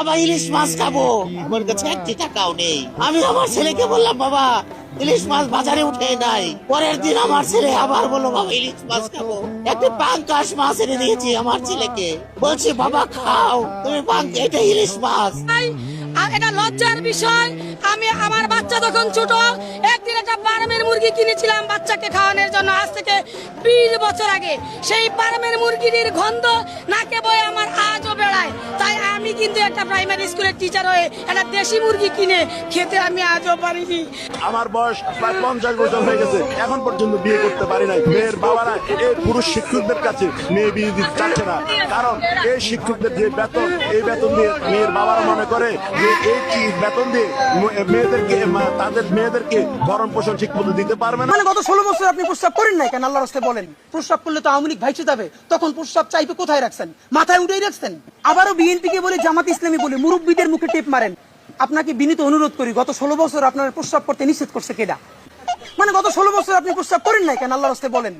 বাবা ইলিশ মাছ খাব। আমার কাছে একটি টাকাও নেই। আমি আমার ছেলেকে বললাম বাবা ইলিশ মাছ বাজারে উঠে নাই। পরের দিন আমার ছেলে আবার বলল বাবা ইলিশ মাছ খাব। একটি পাঙ্কাশ মাছ এনে দিয়েছি আমার ছেলেকে। বলছি বাবা খাও তুমি পাঙ্ক এটা ইলিশ মাছ। এটা লজ্জার বিষয় আমি আমার বাচ্চা তখন ছোট একদিন একটা ফার্মের মুরগি কিনেছিলাম বাচ্চাকে খাওয়ানোর জন্য আজ থেকে বিশ বছর আগে। সেই ফার্মের মুরগির গন্ধ নাকে বয়ে আমার একটা প্রাইমারি স্কুলের টিচার হয়ে একটা দেশি মুরগি কিনে খেতে আমি আজও পারিনি। আমার বয়স প্রায় পঞ্চাশ বছর হয়ে গেছে। এখন পর্যন্ত বিয়ে করতে পারি নাই। মেয়ের বাবারা এই পুরুষ শিক্ষকদের কাছে মেয়ে বিয়ে দিতে চাচ্ছে না। কারণ এই শিক্ষকদের যে বেতন এই বেতন দিয়ে মেয়ের বাবারা মনে করে যে এই কি বেতন দিয়ে মেয়েদেরকে তাদের মেয়েদেরকে ভরণ পোষণ ঠিক মতো দিতে পারবে না? মানে গত ষোলো বছর আপনি প্রস্তাব করেন নাই কেন? আল্লাহ রাস্তে বলেন। প্রস্তাব করলে তো আওয়ামী লীগ ভাইসে যাবে। তখন প্রস্তাব চাইবে কোথায় রাখছেন? মাথায় উঠেই রাখছেন? আবারও বিএনপি কে বলে জামাত ইসলামী বলে মুরব্বীদের মুখে টেপ মারেন। আপনাকে বিনীত অনুরোধ করি, গত ষোলো বছর আপনার প্রস্তাব করতে নিষেধ করছে কেডা? মানে গত ষোলো বছর আপনি প্রস্তাব করেন নাই কেন আল্লাহ রাস্তে বলেন?